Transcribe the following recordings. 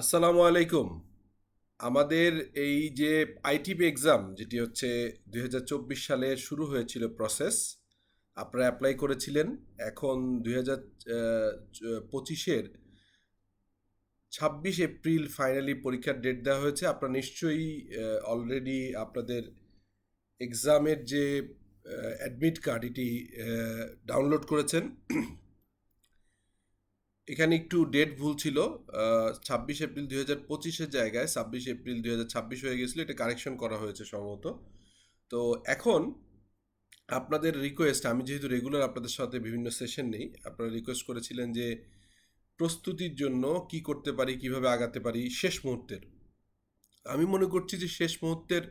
আসসালামু আলাইকুম। আমাদের এই যে আইটিপি এক্সাম যেটি হচ্ছে দু হাজার চব্বিশ সালে শুরু হয়েছিল প্রসেস আপনারা অ্যাপ্লাই করেছিলেন। এখন দুই হাজার পঁচিশের ছাব্বিশ এপ্রিল ফাইনালি পরীক্ষার ডেট দেওয়া হয়েছে। আপনারা নিশ্চয়ই অলরেডি আপনাদের এক্সামের যে অ্যাডমিট কার্ড এটি ডাউনলোড করেছেন। এখানে একটু ডেট ভুল ছিল। ছাব্বিশ এপ্রিল দুই হাজার পঁচিশের জায়গায় ছাব্বিশ এপ্রিল দুই হাজার ছাব্বিশ হয়ে গেছিল। এটা কারেকশন করা হয়েছে সম্ভবত। তো এখন আপনাদের রিকোয়েস্ট আমি যেহেতু রেগুলার আপনাদের সাথে বিভিন্ন সেশন নেই, আপনারা রিকোয়েস্ট করেছিলেন যে প্রস্তুতির জন্য কি করতে পারি, কীভাবে আগাতে পারি শেষ মুহূর্তের। আমি মনে করছি যে শেষ মুহূর্তের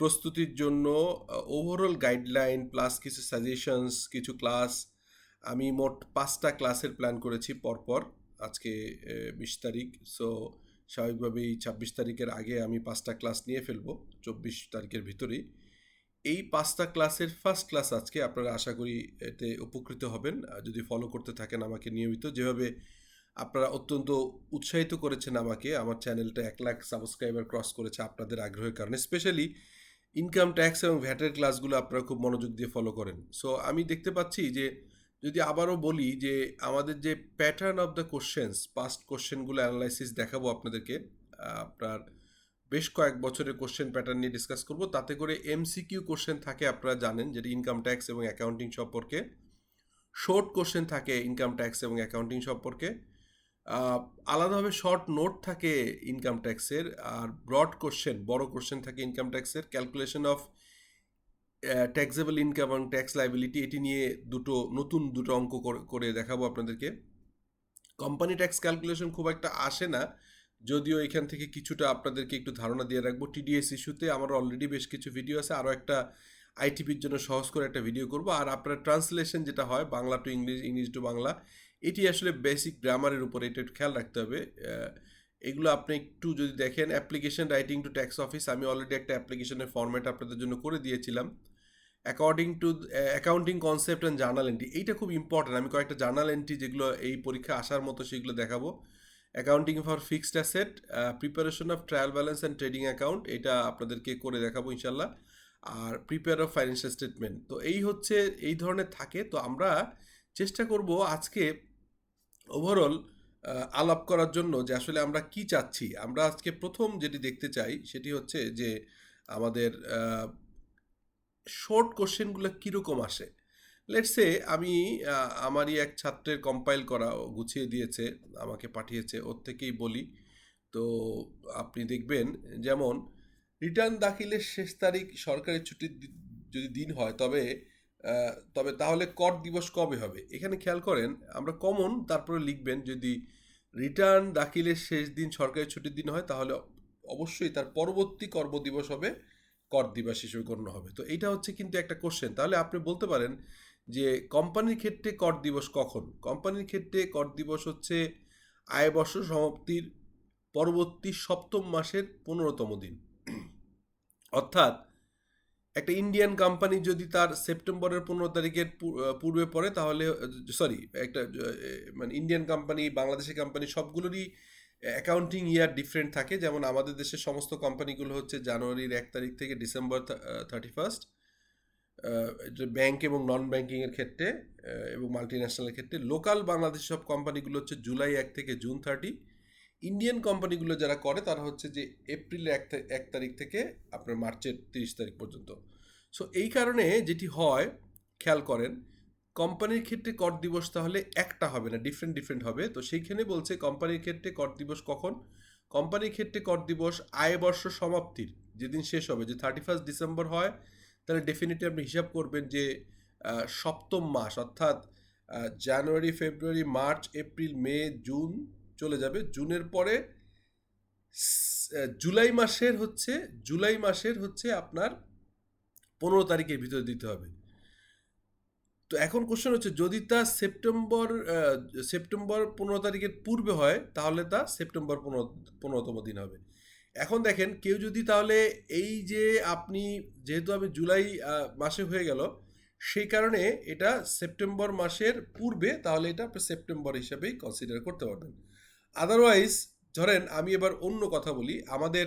প্রস্তুতির জন্য ওভারঅল গাইডলাইন প্লাস কিছু সাজেশনস কিছু ক্লাস আমি মোট পাঁচটা ক্লাসের প্ল্যান করেছি পরপর, আজকে বিশ তারিখ। সো স্বাভাবিকভাবেই ছাব্বিশ তারিখের আগে আমি পাঁচটা ক্লাস নিয়ে ফেলব, চব্বিশ তারিখের ভিতরেই। এই পাঁচটা ক্লাসের ফার্স্ট ক্লাস আজকে আপনারা আশা করি এতে উপকৃত হবেন। যদি ফলো করতে থাকেন আমাকে নিয়মিত, যেভাবে আপনারা অত্যন্ত উৎসাহিত করেছেন আমাকে, আমার চ্যানেলটা এক লাখ সাবস্ক্রাইবার ক্রস করেছে আপনাদের আগ্রহের কারণে স্পেশালি ইনকাম ট্যাক্স এবং ভ্যাটের ক্লাসগুলো আপনারা খুব মনোযোগ দিয়ে ফলো করেন। সো আমি দেখতে পাচ্ছি যে যদি আবারও বলি যে আমাদের যে pattern of the questions past কোশ্চেনগুলো অ্যানালাইসিস দেখাবো আপনাদেরকে, আপনার বেশ কয়েক বছরের কোশ্চেন প্যাটার্ন নিয়ে ডিসকাস করব। তাতে করে এমসিকিউ কোশ্চেন থাকে, আপনারা জানেন, যেটা ইনকাম ট্যাক্স এবং অ্যাকাউন্টিং সম্পর্কে। শর্ট কোশ্চেন থাকে ইনকাম ট্যাক্স এবং অ্যাকাউন্টিং সম্পর্কে। আলাদাভাবে শর্ট নোট থাকে ইনকাম ট্যাক্সের আর ব্রড কোশ্চেন বড় কোশ্চেন থাকে ইনকাম ট্যাক্সের ক্যালকুলেশন অফ ট্যাক্সেবল ইনকাম এবং ট্যাক্স লাইবিলিটি এটি নিয়ে দুটো, নতুন দুটো অঙ্ক করে দেখাবো আপনাদেরকে। কোম্পানি ট্যাক্স ক্যালকুলেশন খুব একটা আসে না, যদিও এখান থেকে কিছুটা আপনাদেরকে একটু ধারণা দিয়ে রাখব। টিডিএস ইস্যুতে আমার অলরেডি বেশ কিছু ভিডিও আছে, আরও একটা আইটিপির জন্য সহজ করে একটা ভিডিও করব। আর আপনার ট্রান্সলেশন যেটা হয়, Bangla to English English to Bangla, এটি আসলে বেসিক গ্রামারের উপরে এটা একটু খেয়াল রাখতে হবে। এগুলো আপনি একটু যদি দেখেন application writing to tax office আমি অলরেডি একটা অ্যাপ্লিকেশনের ফর্ম্যাট আপনাদের জন্য করে দিয়েছিলাম। According to accounting concept and journal entry এইটা খুব ইম্পর্টেন্ট আমি কয়েকটা জার্নাল এন্ট্রি যেগুলো এই পরীক্ষা আসার মতো সেগুলো দেখাবো। Accounting for fixed asset preparation of trial balance and trading account এটা আপনাদেরকে করে দেখাবো ইনশাল্লাহ আর প্রিপেয়ার অফ ফাইন্যান্সিয়াল স্টেটমেন্ট তো এই হচ্ছে, এই ধরনের থাকে। তো আমরা চেষ্টা করব আজকে ওভারঅল আলাপ করার জন্য যে আসলে আমরা কি চাচ্ছি। আমরা আজকে প্রথম যেটি দেখতে চাই সেটি হচ্ছে যে আমাদের শর্ট কোশ্চেনগুলো কীরকম আসে? লেটসে আমি আমারই এক ছাত্রের কম্পাইল করা গুছিয়ে দিয়েছে, আমাকে পাঠিয়েছে, ওর থেকেই বলি। তো আপনি দেখবেন, যেমন রিটার্ন দাখিলের শেষ তারিখ সরকারি ছুটির যদি দিন হয়, তবে তবে তাহলে কর দিবস কবে হবে? এখানে খেয়াল করেন, আমরা কমন তারপরে লিখবেন, যদি রিটার্ন দাখিলের শেষ দিন সরকারি ছুটির দিন হয়, তাহলে অবশ্যই তার পরবর্তী কর্মদিবস হবে কর দিবস হিসেবে গণ্য হবে। তো এইটা হচ্ছে কিন্তু একটা কোশ্চেন তাহলে আপনি বলতে পারেন যে কোম্পানির ক্ষেত্রে কর দিবস কখন? কোম্পানির ক্ষেত্রে কর দিবস হচ্ছে আয় বর্ষ সমাপ্তির পরবর্তী সপ্তম মাসের পনেরোতম দিন। অর্থাৎ একটা ইন্ডিয়ান কোম্পানি যদি তার সেপ্টেম্বরের পনেরো তারিখের পূর্বে পড়ে তাহলে সরি একটা মানে ইন্ডিয়ান কোম্পানি বাংলাদেশের কোম্পানি সবগুলোরই অ্যাকাউন্টিং ইয়ার ডিফারেন্ট থাকে। যেমন আমাদের দেশের সমস্ত কোম্পানিগুলো হচ্ছে জানুয়ারির এক তারিখ থেকে ডিসেম্বর থার্টি ফার্স্ট ব্যাংক এবং নন ব্যাংকিংয়ের ক্ষেত্রে এবং মাল্টি ন্যাশনালের ক্ষেত্রে। লোকাল বাংলাদেশ সব কোম্পানিগুলো হচ্ছে জুলাই এক থেকে জুন থার্টি ইন্ডিয়ান কোম্পানিগুলো যারা করে, তারা হচ্ছে যে এপ্রিলের এক এক তারিখ থেকে আপনার মার্চের তিরিশ তারিখ পর্যন্ত। সো এই কারণে যেটি হয়, খেয়াল করেন কোম্পানির ক্ষেত্রে কর দিবস তাহলে একটা হবে না ডিফারেন্ট ডিফারেন্ট হবে। তো সেইখানে বলছে কোম্পানির ক্ষেত্রে কর দিবস কখন? কোম্পানির ক্ষেত্রে কর দিবস আয় বর্ষ সমাপ্তির, যেদিন শেষ হবে, যে থার্টি ফার্স্ট ডিসেম্বর হয়, তাহলে ডেফিনেটলি আপনি হিসাব করবেন যে সপ্তম মাস, অর্থাৎ January February March April May June চলে যাবে। জুনের পরে জুলাই মাসের হচ্ছে, জুলাই মাসের হচ্ছে আপনার পনেরো তারিখের ভিতরে দিতে হবে। তো এখন কোশ্চেন হচ্ছে, যদি তা সেপ্টেম্বর সেপ্টেম্বর পনেরো তারিখের পূর্বে হয়, তাহলে তা সেপ্টেম্বর পনেরো, পনেরোতম দিন হবে। এখন দেখেন, কেউ যদি তাহলে এই যে আপনি, যেহেতু আমি জুলাই মাসে হয়ে গেল, সেই কারণে এটা সেপ্টেম্বর মাসের পূর্বে, তাহলে এটা সেপ্টেম্বর হিসাবেই কনসিডার করতে পারবেন। আদারওয়াইজ ধরেন আমি এবার অন্য কথা বলি, আমাদের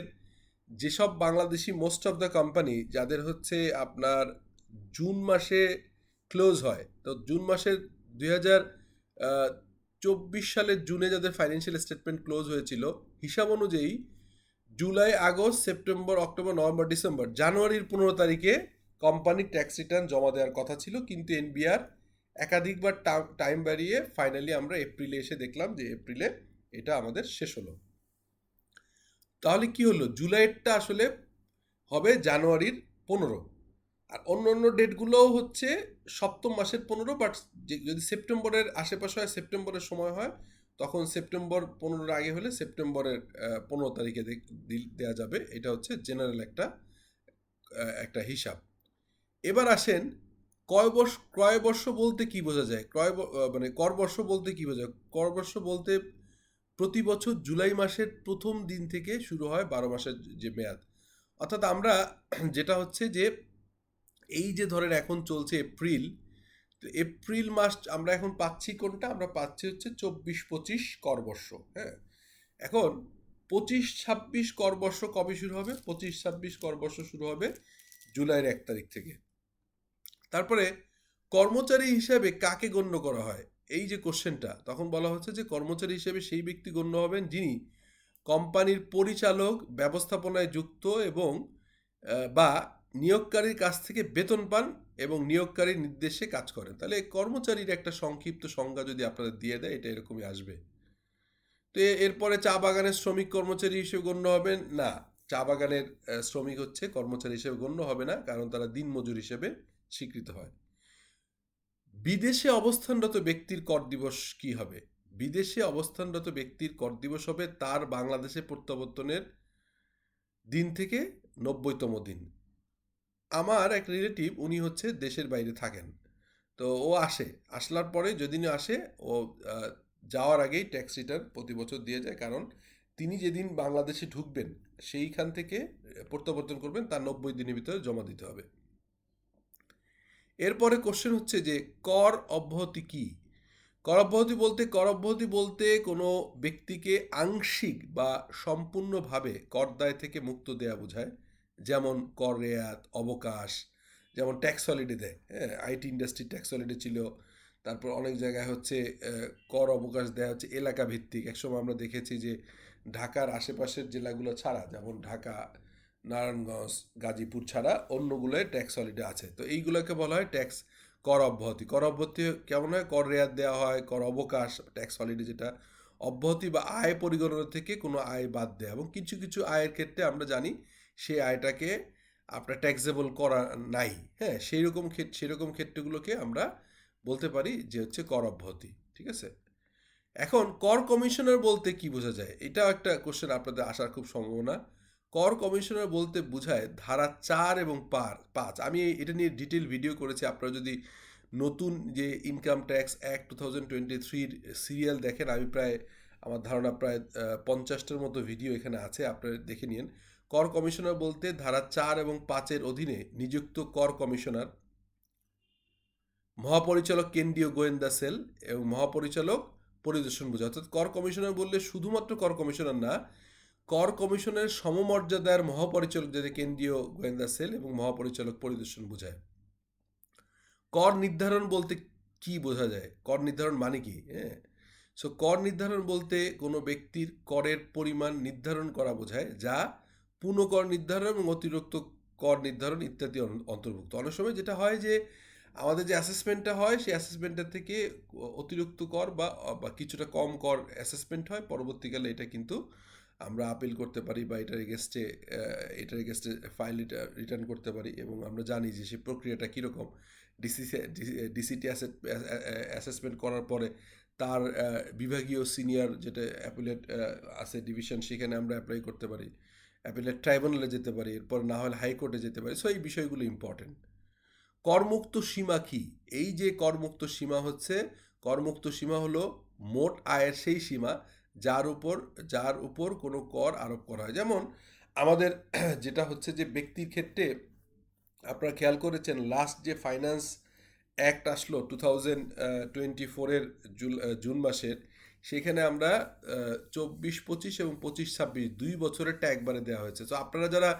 যেসব Bangladeshi most of the company যাদের হচ্ছে আপনার জুন মাসে ক্লোজ হয়। তো জুন মাসের দুই চব্বিশ সালের জুনে যাদের ফাইন্যান্সিয়াল স্টেটমেন্ট ক্লোজ হয়েছিল, হিসাব অনুযায়ী July, August, September, October, November, December, জানুয়ারির পনেরো তারিখে কোম্পানির ট্যাক্স রিটার্ন জমা দেওয়ার কথা ছিল। কিন্তু এনবিআর একাধিকবার টাইম বাড়িয়ে ফাইনালি আমরা এপ্রিলে এসে দেখলাম যে এপ্রিলে এটা আমাদের শেষ হলো। তাহলে কি হলো? জুলাইয়েরটা আসলে হবে জানুয়ারির পনেরো। আর অন্য অন্য ডেটগুলোও হচ্ছে সপ্তম মাসের পনেরো বাট যদি সেপ্টেম্বরের আশেপাশে হয়, সেপ্টেম্বরের সময় হয়, তখন সেপ্টেম্বর পনেরোর আগে হলে সেপ্টেম্বরের পনেরো তারিখে দেওয়া যাবে। এটা হচ্ছে জেনারেল একটা একটা হিসাব। এবার আসেন কয় বর্ষ, ক্রয় বর্ষ বলতে কি বোঝা যায়? ক্রয় মানে কর বর্ষ বলতে কি বোঝা যায়? কর বর্ষ বলতে প্রতি বছর জুলাই মাসের প্রথম দিন থেকে শুরু হয় বারো মাসের যে মেয়াদ। অর্থাৎ আমরা যেটা হচ্ছে যে এই যে ধরেন এখন চলছে এপ্রিল, তো এপ্রিল মাস আমরা এখন পাচ্ছি কোনটা? আমরা পাচ্ছি হচ্ছে চব্বিশ পঁচিশ করবর্ষ হ্যাঁ? এখন পঁচিশ ছাব্বিশ করবর্ষ কবে শুরু হবে? পঁচিশ ছাব্বিশ করবর্ষ শুরু হবে জুলাইয়ের এক তারিখ থেকে। তারপরে কর্মচারী হিসাবে কাকে গণ্য করা হয়? এই যে কোশ্চেনটা, তখন বলা হচ্ছে যে কর্মচারী হিসেবে সেই ব্যক্তি গণ্য হবেন যিনি কোম্পানির পরিচালক, ব্যবস্থাপনায় যুক্ত এবং বা নিয়োগকারীর কাছ থেকে বেতন পান এবং নিয়োগকারীর নির্দেশে কাজ করেন। তাহলে কর্মচারীর একটা সংক্ষিপ্ত সংজ্ঞা যদি আপনাদের দিয়ে দেয়, এটা এরকমই আসবে। তো এরপরে চা বাগানের শ্রমিক কর্মচারী হিসেবে গণ্য হবেন? না, চা বাগানের শ্রমিক হচ্ছে কর্মচারী হিসেবে গণ্য হবে না, কারণ তারা দিনমজুর হিসেবে স্বীকৃত হয়। বিদেশে অবস্থানরত ব্যক্তির কর দিবস কি হবে? বিদেশে অবস্থানরত ব্যক্তির কর দিবস হবে তার বাংলাদেশে প্রত্যাবর্তনের দিন থেকে নব্বইতম দিন। আমার এক রিলেটিভ উনি হচ্ছে দেশের বাইরে থাকেন। তো ও আসে। আসলার পরে যেদিন আসে, ও যাওয়ার আগেই ট্যাক্স রিটার্ন প্রতি বছর দিয়ে যায়। কারণ তিনি যেদিন বাংলাদেশে ঢুকবেন, সেইখান থেকে প্রত্যাবর্তন করবেন, তার নব্বই দিনের ভিতরে জমা দিতে হবে। এরপরে কোশ্চেন হচ্ছে যে, কর অব্যাহতি কি? কর অব্যাহতি বলতে, কর অব্যাহতি বলতে কোনো ব্যক্তিকে আংশিক বা সম্পূর্ণভাবে কর দায় থেকে মুক্ত দেয়া বোঝায়। যেমন কর রেয়াত অবকাশ, যেমন ট্যাক্স হলিডে দেয় হ্যাঁ আইটি ইন্ডাস্ট্রি ট্যাক্স হলিডে ছিল, তারপর অনেক জায়গায় হচ্ছে কর অবকাশ দেওয়া হচ্ছে এলাকা ভিত্তিক একসময় আমরা দেখেছি যে ঢাকার আশেপাশের জেলাগুলো ছাড়া, যেমন ঢাকা, নারায়ণগঞ্জ, গাজীপুর ছাড়া অন্যগুলোয় ট্যাক্স হলিডে আছে। তো এইগুলোকে বলা হয় ট্যাক্স কর অব্যাহতি। কর অব্যাহতি কেমন হয়? কর রেয়াত দেওয়া হয়, কর অবকাশ ট্যাক্স হলিডে যেটা, অব্যাহতি বা আয় পরিগণনা থেকে কোনো আয় বাদ দেয় এবং কিছু কিছু আয়ের ক্ষেত্রে আমরা জানি সেই আয়টাকে আপনার ট্যাক্সেবল করা নাই। হ্যাঁ সেই রকম সেরকম ক্ষেত্রগুলোকে আমরা বলতে পারি যে হচ্ছে কর অব্যাহতি, ঠিক আছে? এখন কর কমিশনার বলতে কি বোঝা যায়? এটাও একটা কোশ্চেন আপনাদের আসার খুব সম্ভাবনা। কর কমিশনার বলতে বোঝায় ধারা চার এবং পার পাঁচ। আমি এটা নিয়ে ডিটেল ভিডিও করেছি। আপনারা যদি নতুন যে income tax act two thousand twenty থ্রির সিরিয়াল দেখেন, আমি প্রায়, আমার ধারণা প্রায় পঞ্চাশটার মতো ভিডিও এখানে আছে। আপনারা দেখে নিন। কর কমিশনার বলতে ধারা চার এবং পাঁচের অধীনে নিযুক্ত কর কমিশনার, মহাপরিচালক কেন্দ্রীয় গোয়েন্দা সেল এবং মহাপরিচালক পরিদর্শন বোঝা অর্থাৎ কর কমিশনার বললে শুধুমাত্র কর কমিশনার না, কর কমিশনের সমমর্যাদার মহাপরিচালক যাদের কেন্দ্রীয় গোয়েন্দা সেল এবং মহাপরিচালক পরিদর্শন বোঝায়। কর নির্ধারণ বলতে কি বোঝা যায়? কর নির্ধারণ মানে কি? হ্যাঁ? সো কর নির্ধারণ বলতে কোনো ব্যক্তির করের পরিমাণ নির্ধারণ করা বোঝায়, যা পুনঃকর নির্ধারণ এবং অতিরিক্ত কর নির্ধারণ ইত্যাদি অন্তর্ভুক্ত। অনেক সময় যেটা হয় যে, আমাদের যে অ্যাসেসমেন্টটা হয়, সেই অ্যাসেসমেন্টের থেকে অতিরিক্ত কর বা বা কিছুটা কম কর অ্যাসেসমেন্ট হয়। পরবর্তীকালে এটা কিন্তু আমরা আপিল করতে পারি বা এটার এগেস্টে এটার এগেস্টে ফাইল রিটার্ন করতে পারি এবং আমরা জানি যে সেই প্রক্রিয়াটা কীরকম। ডিসি ডিসিটি অ্যাসেট অ্যাসেসমেন্ট করার পরে তার বিভাগীয় সিনিয়র যেটা অ্যাপিলেট আছে ডিভিশন সেখানে আমরা অ্যাপ্লাই করতে পারি। অ্যাপিলেট ট্রাইব্যুনালে যেতে পারি, এরপর না হলে হাইকোর্টে যেতে পারি। সো এই বিষয়গুলো ইম্পর্টেন্ট করমুক্ত সীমা কি? এই যে করমুক্ত সীমা হচ্ছে, করমুক্ত সীমা হলো মোট আয়ের সেই সীমা যার উপর যার উপর কোনো কর আরোপ করা হয়। যেমন আমাদের যেটা হচ্ছে যে ব্যক্তির ক্ষেত্রে আপনারা খেয়াল করেছেন লাস্ট যে ফাইন্যান্স অ্যাক্ট আসলো টু থাউজেন্ড টোয়েন্টি ফোরের জুন মাসের সেখানে আমরা চব্বিশ, পঁচিশ এবং পঁচিশ, ছাব্বিশ দুই বছরেরটা একবারে দেওয়া হয়েছে। তো আপনারা যারা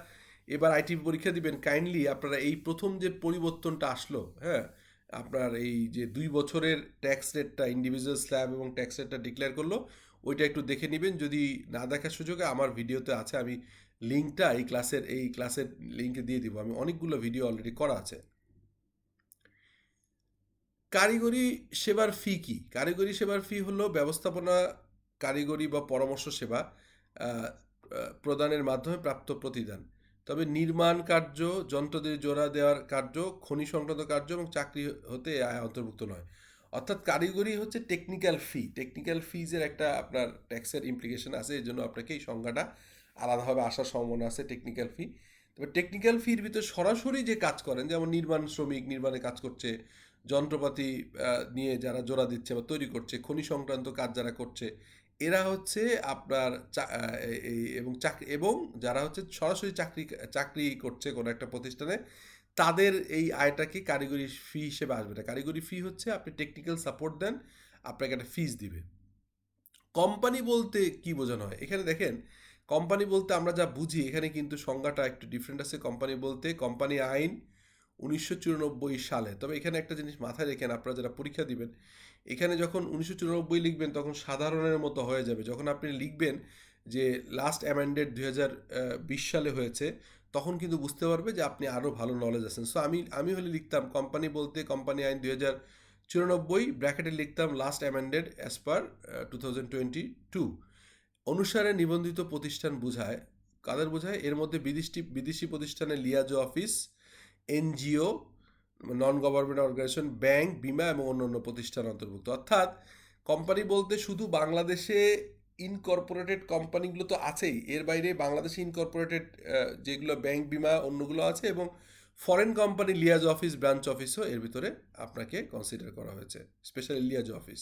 এবার আইটি পরীক্ষা দিবেন কাইন্ডলি আপনারা এই প্রথম যে পরিবর্তনটা আসলো হ্যাঁ আপনার এই যে দুই বছরের ট্যাক্স রেটটা ইন্ডিভিজুয়াল স্ল্যাব এবং ট্যাক্স রেটটা ডিক্লেয়ার করল, ওইটা একটু দেখে নেবেন। যদি না দেখার সুযোগে আমার ভিডিওতে আছে, আমি লিঙ্কটা এই ক্লাসের এই ক্লাসের লিঙ্কে দিয়ে দিব। আমি অনেকগুলো ভিডিও অলরেডি করা আছে। কারিগরি সেবার ফি কি? কারিগরি সেবার ফি হলো ব্যবস্থাপনা, কারিগরি বা পরামর্শ সেবা প্রদানের মাধ্যমে প্রাপ্ত প্রতিদান। তবে নির্মাণ কার্য, যন্ত্রদের জোড়া দেওয়ার কার্য, খনি সংক্রান্ত কার্য এবং চাকরি হতে আয় অন্তর্ভুক্ত নয়। অর্থাৎ কারিগরি হচ্ছে টেকনিক্যাল ফি টেকনিক্যাল ফিজের একটা আপনার ট্যাক্সের ইমপ্লিকেশন আছে এই জন্য আপনাকে এই সংজ্ঞাটা আলাদাভাবে আসার সম্ভাবনা আছে টেকনিক্যাল ফি তবে টেকনিক্যাল ফির ভিতরে সরাসরি যে কাজ করেন, যেমন নির্মাণ শ্রমিক, নির্মাণে কাজ করছে যন্ত্রপাতি নিয়ে যারা জোড়া দিচ্ছে বা তৈরি করছে, খনি সংক্রান্ত কাজ যারা করছে, এরা হচ্ছে আপনার এবং চাকরি এবং যারা হচ্ছে সরাসরি চাকরি চাকরি করছে কোনো একটা প্রতিষ্ঠানে, তাদের এই আয়টাকে কারিগরি ফি হিসেবে আসবে না। কারিগরি ফি হচ্ছে আপনি টেকনিক্যাল সাপোর্ট দেন, আপনাকে একটা ফিস দিবে। কোম্পানি বলতে কি বোঝানো হয়? এখানে দেখেন কোম্পানি বলতে আমরা যা বুঝি, এখানে কিন্তু সংজ্ঞাটা একটু ডিফারেন্ট আছে। কোম্পানি বলতে কোম্পানি আইন উনিশশো চুরানব্বই সালে। তবে এখানে একটা জিনিস মাথায় রেখেন, আপনারা যারা পরীক্ষা দিবেন, এখানে যখন উনিশশো চুরানব্বই লিখবেন, তখন সাধারণের মতো হয়ে যাবে। যখন আপনি লিখবেন যে লাস্ট অ্যামেন্ডেড দুই হাজার বিশ সালে হয়েছে, তখন কিন্তু বুঝতে পারবে যে আপনি আরও ভালো নলেজ আছেন। সো আমি আমি হলে লিখতাম কোম্পানি বলতে কোম্পানি আইন দুই হাজার চুরানব্বই ব্র্যাকেটে লিখতাম last amended as per two thousand twenty two অনুসারে নিবন্ধিত প্রতিষ্ঠান বোঝায়, কাদের বোঝায়? এর মধ্যে বিদেশি বিদেশি প্রতিষ্ঠানের liaison office NGO non government organisation bank বিমা এবং অন্যান্য প্রতিষ্ঠান অন্তর্ভুক্ত। অর্থাৎ কোম্পানি বলতে শুধু বাংলাদেশে ইনকর্পোরেটেড কোম্পানিগুলো তো আছেই। এর বাইরে বাংলাদেশে ইনকর্পোরেটেড যেগুলো ব্যাংক বিমা, অন্যগুলো আছে এবং foreign company liaison office branch অফিসও এর ভিতরে আপনাকে কনসিডার করা হয়েছে স্পেশালি লিয়াজ অফিস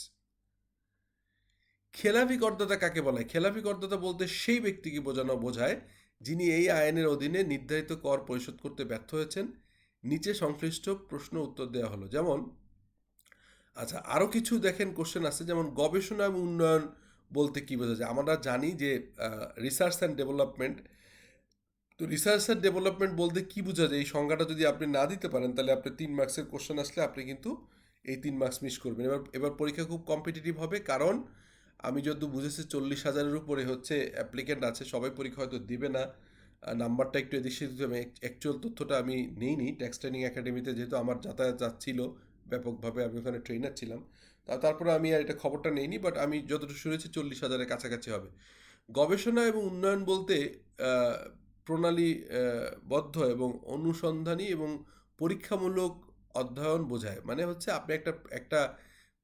খেলাপি করদাতা কাকে বলা? হয় খেলাপি করদাতা বলতে সেই ব্যক্তিকে বোঝানো, বোঝায় যিনি এই আইনের অধীনে নির্ধারিত কর পরিশোধ করতে ব্যর্থ হয়েছেন। নিচে সংশ্লিষ্ট প্রশ্ন উত্তর দেওয়া হলো। যেমন আচ্ছা আরও কিছু দেখেন কোশ্চেন আছে, যেমন গবেষণা এবং উন্নয়ন বলতে কী বোঝা যায় আমরা জানি যে রিসার্চ অ্যান্ড ডেভেলপমেন্ট তো রিসার্চ অ্যান্ড ডেভেলপমেন্ট বলতে কী বোঝা যায় এই সংজ্ঞাটা যদি আপনি না দিতে পারেন, তাহলে আপনি তিন মার্কসের কোশ্চেন আসলে আপনি কিন্তু এই তিন মার্কস মিস করবেন। এবার এবার পরীক্ষা খুব কম্পিটিটিভ হবে, কারণ আমি যত বুঝেছি চল্লিশ হাজারের উপরে হচ্ছে অ্যাপ্লিকেন্ট আছে, সবাই পরীক্ষা হয়তো দিবে না। নাম্বারটা একটু এদিক সেদিক আমি অ্যাকচুয়াল তথ্যটা আমি নিইনি। ট্যাক্স ট্রেনিং একাডেমিতে যেহেতু আমার যাতায়াত যাচ্ছিল ব্যাপকভাবে, আমি ওখানে ট্রেনার ছিলাম। তারপরে আমি আর এটা খবরটা নেইনি বাট আমি যতটুকু শুনেছি চল্লিশ হাজারের কাছাকাছি হবে। গবেষণা এবং উন্নয়ন বলতে প্রণালীবদ্ধ এবং অনুসন্ধানী এবং পরীক্ষামূলক অধ্যয়ন বোঝায়। মানে হচ্ছে আপনি একটা একটা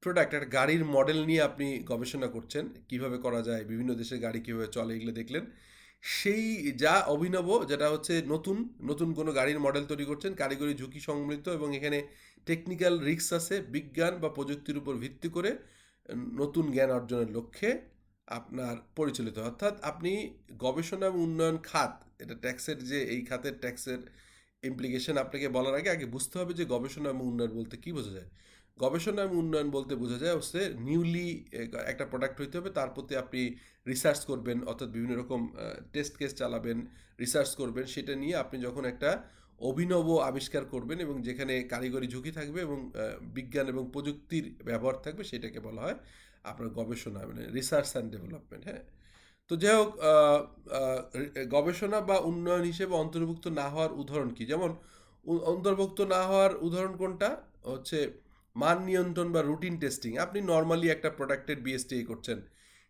প্রোডাক্ট একটা গাড়ির মডেল নিয়ে আপনি গবেষণা করছেন, কীভাবে করা যায়, বিভিন্ন দেশের গাড়ি কীভাবে চলে, এগুলো দেখলেন। সেই যা অভিনব, যেটা হচ্ছে নতুন নতুন কোনো গাড়ির মডেল তৈরি করছেন কারিগরি ঝুঁকি সম্মিলিত এবং এখানে টেকনিক্যাল রিক্স আছে, বিজ্ঞান বা প্রযুক্তির উপর ভিত্তি করে নতুন জ্ঞান অর্জনের লক্ষ্যে আপনার পরিচালিত অর্থাৎ আপনি গবেষণা এবং উন্নয়ন খাত, এটা ট্যাক্সের যে, এই খাতের ট্যাক্সের ইমপ্লিকেশন আপনাকে বলার আগে আগে বুঝতে হবে যে গবেষণা এবং উন্নয়ন বলতে কী বোঝা যায়। গবেষণা এবং উন্নয়ন বলতে বোঝা যায় হচ্ছে নিউলি একটা প্রোডাক্ট হইতে হবে, তার প্রতি আপনি রিসার্চ করবেন, অর্থাৎ বিভিন্ন রকম টেস্ট কেস চালাবেন রিসার্চ করবেন, সেটা নিয়ে আপনি যখন একটা অভিনব আবিষ্কার করবেন এবং যেখানে কারিগরি ঝুঁকি থাকবে এবং বিজ্ঞান এবং প্রযুক্তির ব্যবহার থাকবে, সেটাকে বলা হয় আপনার গবেষণা মানে রিসার্চ অ্যান্ড ডেভেলপমেন্ট হ্যাঁ? তো যাই হোক গবেষণা বা উন্নয়ন হিসেবে অন্তর্ভুক্ত না হওয়ার উদাহরণ কি? যেমন অন্তর্ভুক্ত না হওয়ার উদাহরণ কোনটা? হচ্ছে মান নিয়ন্ত্রণ বা রুটিন টেস্টিং আপনি নর্মালি একটা প্রোডাক্টের বিএসটিআই করছেন।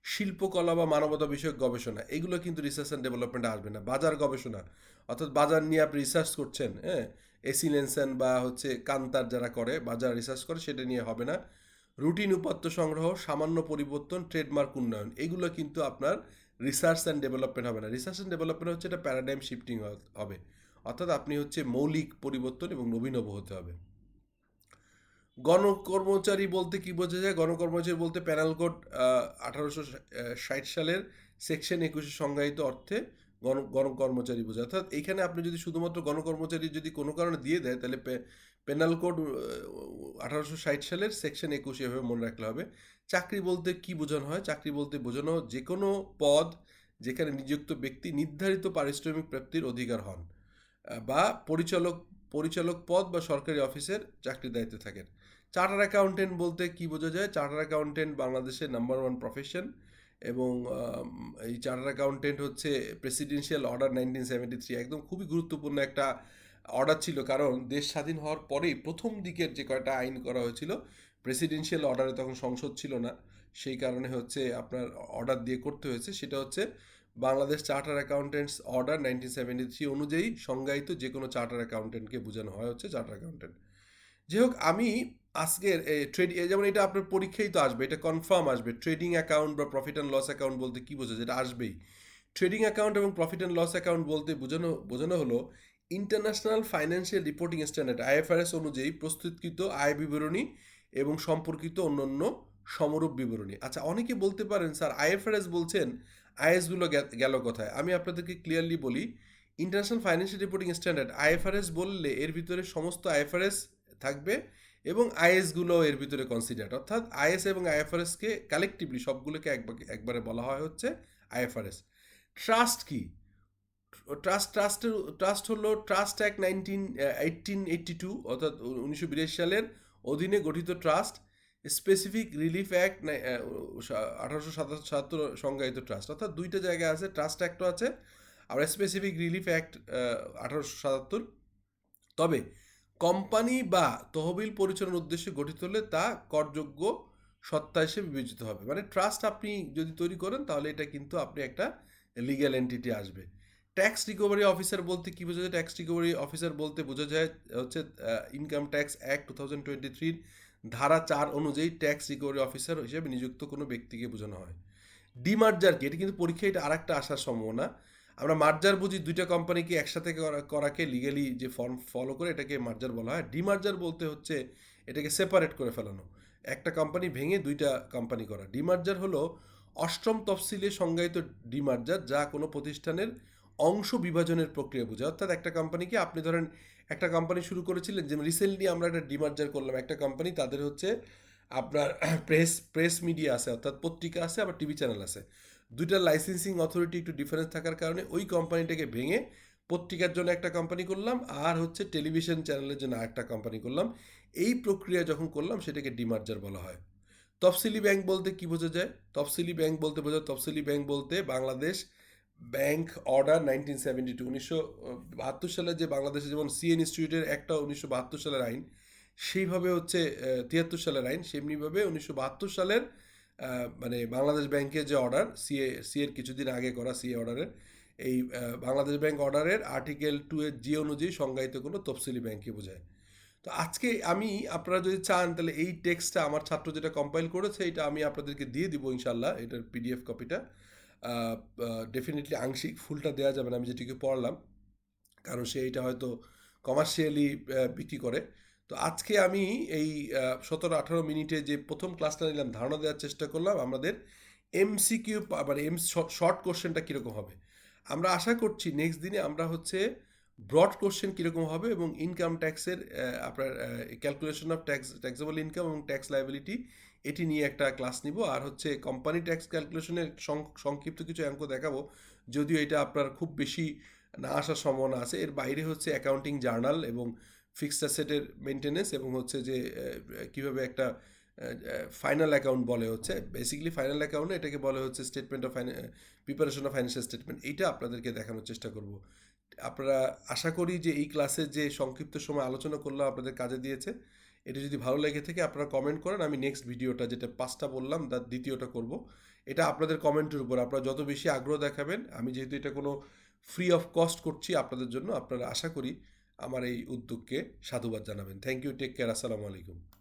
শিল্পকলা বা মানবতা বিষয়ক গবেষণা, এগুলো কিন্তু রিসার্চ অ্যান্ড ডেভেলপমেন্টে আসবে না। বাজার গবেষণা, অর্থাৎ বাজার নিয়ে আপনি রিসার্চ করছেন হ্যাঁ? এসিলেন্সেন বা হচ্ছে কান্তার যারা করে, বাজার রিসার্চ করে, সেটা নিয়ে হবে না। রুটিন উপাত্ত সংগ্রহ, সামান্য পরিবর্তন ট্রেডমার্ক উন্নয়ন, এগুলো কিন্তু আপনার রিসার্চ অ্যান্ড ডেভেলপমেন্ট হবে না। রিসার্চ অ্যান্ড ডেভেলপমেন্ট হচ্ছে এটা প্যারাডাইম শিফটিং হবে। অর্থাৎ আপনি হচ্ছে মৌলিক পরিবর্তন এবং নবীনব হতে হবে। গণকর্মচারী বলতে কি বোঝা যায়? গণকর্মচারী বলতে প্যানেল কোড আঠারোশো ষাট সালের সেকশন একুশে সংজ্ঞায়িত অর্থে গণ, গণকর্মচারী বোঝায় অর্থাৎ এইখানে আপনি যদি শুধুমাত্র গণকর্মচারী যদি কোনো কারণে দিয়ে দেয়, তাহলে পেনাল কোড আঠারোশো ষাট সালের সেকশন একুশ এভাবে মনে রাখলে হবে। চাকরি বলতে কি বোঝানো হয়? চাকরি বলতে বোঝানো যে কোনো পদ যেখানে নিযুক্ত ব্যক্তি নির্ধারিত পারিশ্রমিক প্রাপ্তির অধিকার হন বা পরিচালক পরিচালক পদ বা সরকারি অফিসের চাকরির দায়িত্বে থাকেন। চার্টার অ্যাকাউন্টেন্ট বলতে কি বোঝা যায়? চার্টার অ্যাকাউন্টেন্ট বাংলাদেশের নাম্বার ওয়ান প্রফেশন এবং এই চার্টার অ্যাকাউন্টেন্ট হচ্ছে presidential order nineteen seventy three একদম খুবই গুরুত্বপূর্ণ একটা অর্ডার ছিল। কারণ দেশ স্বাধীন হওয়ার পরেই প্রথম দিকের যে কয়টা আইন করা হয়েছিল প্রেসিডেন্সিয়াল অর্ডারে তখন সংসদ ছিল না। সেই কারণে হচ্ছে আপনার অর্ডার দিয়ে করতে হয়েছে। সেটা হচ্ছে Bangladesh charter accountants order nineteen seventy three অনুযায়ী সংজ্ঞায়িত যে কোনো চার্টার অ্যাকাউন্টেন্টকে বোঝানো হয় হচ্ছে চার্টার অ্যাকাউন্টেন্ট যাই হোক আমি আজকের ট্রেড যেমন এটা আপনার পরীক্ষাই তো আসবে, এটা কনফার্ম আসবে। ট্রেডিং অ্যাকাউন্ট বা প্রফিট অ্যান্ড লস অ্যাকাউন্ট বলতে কী বোঝা যেটা আসবেই। ট্রেডিং অ্যাকাউন্ট এবং প্রফিট অ্যান্ড লস অ্যাকাউন্ট বলতে বোঝানো বোঝানো হলো international financial reporting standard IFRS অনুযায়ী প্রস্তুতকৃত আয় বিবরণী এবং সম্পর্কিত অন্যান্য সমরূপ বিবরণী। আচ্ছা অনেকে বলতে পারেন, স্যার আইএফআরএস বলছেন আইএসগুলো গেল কথায়? আমি আপনাদেরকে ক্লিয়ারলি বলি international financial reporting standard IFRS বললে এর ভিতরে সমস্ত আইএফআরএস থাকবে এবং আইএসগুলো এর ভিতরে কনসিডার্ড অর্থাৎ আইএস এবং আইএফআরএসকে কালেকটিভলি সবগুলোকে একবার, একবারে বলা হয় হচ্ছে আইএফআরএস। ট্রাস্ট কি? ট্রাস্ট ট্রাস্টের ট্রাস্ট হলো trust act nineteen eighteen eighty two অর্থাৎ উনিশশো বিরাশি সালের অধীনে গঠিত ট্রাস্ট স্পেসিফিক রিলিফ অ্যাক্ট আঠারোশো সাতাত্তর সংজ্ঞায়িত ট্রাস্ট অর্থাৎ দুইটা জায়গায় আছে ট্রাস্ট অ্যাক্টও আছে। আর স্পেসিফিক রিলিফ অ্যাক্ট আঠারোশো সাতাত্তর। তবে কোম্পানি বা তহবিল পরিচালনার উদ্দেশ্যে গঠিত হলে তা করযোগ্য সত্তা হিসেবে বিবেচিত হবে। মানে ট্রাস্ট আপনি যদি তৈরি করেন, তাহলে এটা কিন্তু আপনি একটা লিগ্যাল এন্টিটি আসবে। ট্যাক্স রিকভারি অফিসার বলতে কী বোঝা যায়? ট্যাক্স রিকভারি অফিসার বলতে বোঝা যায় হচ্ছে income tax act two thousand twenty থ্রির ধারা চার অনুযায়ী ট্যাক্স রিকভারি অফিসার হিসেবে নিযুক্ত কোনো ব্যক্তিকে বোঝানো হয়। ডিমার্জার কি? এটা কিন্তু পরীক্ষায় এটা আরেকটা আসার সম্ভাবনা। আমরা মার্জার বুঝি দুইটা কোম্পানিকে একসাথে করা- করাকে লিগালি যে ফর্ম ফলো করে এটাকে মার্জার বলা হয়। ডিমার্জার বলতে হচ্ছে এটাকে সেপারেট করে ফেলানো। একটা কোম্পানি ভেঙে দুইটা কোম্পানি করা। ডিমার্জার হলো অষ্টম তফসিলে সংজ্ঞায়িত ডিমার্জার, যা কোনো প্রতিষ্ঠানের অংশ বিভাজনের প্রক্রিয়া বোঝায় অর্থাৎ একটা কোম্পানিকে আপনি ধরেন একটা কোম্পানি শুরু করেছিলেন, যেমন রিসেন্টলি আমরা একটা ডিমার্জার করলাম। একটা কোম্পানি তাদের হচ্ছে আপনার প্রেস প্রেস মিডিয়া আছে, অর্থাৎ পত্রিকা আছে, আবার টিভি চ্যানেল আছে। দুইটা লাইসেন্সিং অথরিটি একটু ডিফারেন্স থাকার কারণে ওই কোম্পানিটাকে ভেঙে পত্রিকার জন্য একটা কোম্পানি করলাম, আর হচ্ছে টেলিভিশন চ্যানেলের জন্য আরেকটা কোম্পানি করলাম। এই প্রক্রিয়া যখন করলাম, সেটাকে ডিমার্জার বলা হয়। তফসিলি ব্যাংক বলতে কি বোঝা যায়? তফসিলি ব্যাংক বলতে বোঝা তফসিলি ব্যাংক বলতে Bangladesh bank order nineteen seventy two উনিশশো বাহাত্তর সালে যে বাংলাদেশে যেমন সিএন ইনস্টিটিউটের একটা উনিশশো বাহাত্তর সালের আইন, সেইভাবে হচ্ছে তিয়াত্তর সালের আইন, সেমনিভাবে উনিশশো বাহাত্তর সালের মানে বাংলাদেশ ব্যাংকের যে অর্ডার সিএ সিএর কিছুদিন আগে করা সিএ অর্ডারের এই বাংলাদেশ ব্যাংক অর্ডারের আর্টিকেল টু এর জি অনুযায়ী সংজ্ঞায়িত কোনো তফসিলি ব্যাংকে বোঝায়। তো আজকে আমি, আপনারা যদি চান, তাহলে এই টেক্সটটা আমার ছাত্র যেটা কম্পাইল করেছে, এটা আমি আপনাদেরকে দিয়ে দিব ইনশাল্লাহ এটার পিডিএফ কপিটা ডেফিনেটলি আংশিক ফুলটা দেওয়া যাবে না, আমি যেটিকে পড়লাম। কারণ সে এটা হয়তো কমার্শিয়ালি বিক্রি করে। তো আজকে আমি এই সতেরো আঠারো মিনিটে যে প্রথম ক্লাসটা নিলাম, ধারণা দেওয়ার চেষ্টা করলাম আমাদের এমসিকিউ মানে এম শর্ট কোশ্চেনটা কীরকম হবে। আমরা আশা করছি নেক্সট দিনে আমরা হচ্ছে ব্রড কোশ্চেন কীরকম হবে এবং ইনকাম ট্যাক্সের আপনার calculation of tax taxable income এবং ট্যাক্স লাইবিলিটি এটি নিয়ে একটা ক্লাস নিব। আর হচ্ছে কোম্পানি ট্যাক্স ক্যালকুলেশনের সংক্ষিপ্ত কিছু অঙ্ক দেখাবো, যদিও এটা আপনার খুব বেশি না আসার সম্ভাবনা আছে। এর বাইরে হচ্ছে অ্যাকাউন্টিং জার্নাল এবং ফিক্সড অ্যাসেটের মেনটেনেন্স এবং হচ্ছে যে কীভাবে একটা ফাইনাল অ্যাকাউন্ট বলে হচ্ছে। বেসিক্যালি ফাইনাল অ্যাকাউন্ট এটাকে বলে হচ্ছে statement of preparation of financial statement এইটা আপনাদেরকে দেখানোর চেষ্টা করব। আপনারা আশা করি যে এই ক্লাসে যে সংক্ষিপ্ত সময় আলোচনা করলাম, আপনাদের কাজে দিয়েছে। এটা যদি ভালো লেগে থাকে, আপনারা কমেন্ট করেন। আমি নেক্সট ভিডিওটা যেটা পাঁচটা বললাম, তার দ্বিতীয়টা করব। এটা আপনাদের কমেন্টের উপর। আপনারা যত বেশি আগ্রহ দেখাবেন, আমি যেহেতু এটা কোনো ফ্রি অফ কস্ট করছি আপনাদের জন্য, আপনারা আশা করি আমার এই উদ্যোগকে সাধুবাদ জানাবেন। থ্যাংক ইউ টেক কেয়ার আসসালামু আলাইকুম।